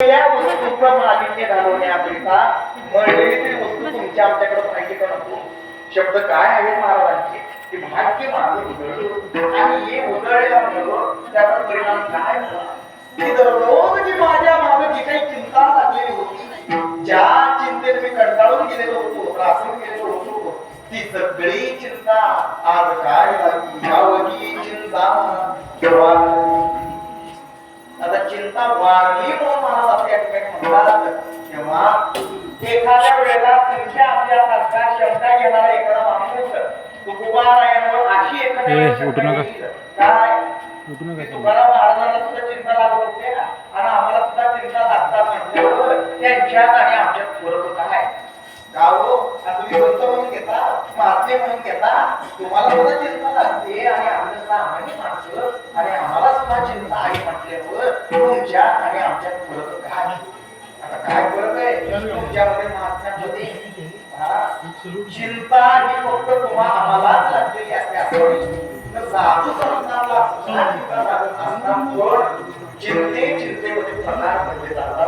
या मालिन्य घालवण्याकरिता ती वस्तू तुमच्या आमच्याकडे नको शब्द काय आहेत महाराजांचे? की भाग्य माझं आणि हे उजळल्यामुळं म्हणजे त्याचा परिणाम काय झाला? की दररोज जी माझ्या मागे जी काही चिंता लागलेली होती ज्या चिंतेत मी कंटाळून गेलेलो होतो त्रासून गेलेलो होतो ती सगळी चिंता आज काय झाली यावगी चिंता केव्हा चिंता वाढली म्हणून मला असं या ठिकाणी म्हणतात तेव्हा एखाद्या वेळेला तुमच्या आपल्या सारखा शब्द घेणारा एखादा माणूस तुकोबारायांवर अशी एखाद्या. काय तुकाराम महाराजांना सुद्धा चिंता लागत होते आणि आम्हाला सुद्धा चिंता लागतात म्हटल्यावर त्यांच्यात आणि आमच्यात फरक काय तुम्ही संत म्हणून घेता महात्मे म्हणून घेता तुम्हाला सुद्धा चिंता लागते आणि आम्ही सामान्य माणसं आणि आम्हाला सुद्धा चिंता आहे म्हटल्यावर तुमच्या आणि आमच्या फरक काय आता काय फरक आहे तुमच्यामध्ये महात्मा हा? चिंता ही फक्त तुम्हा आम्हालाच लागलेली असते असं साधू संतांना चिंते चिंतेमध्ये प्रकार म्हणजे जातात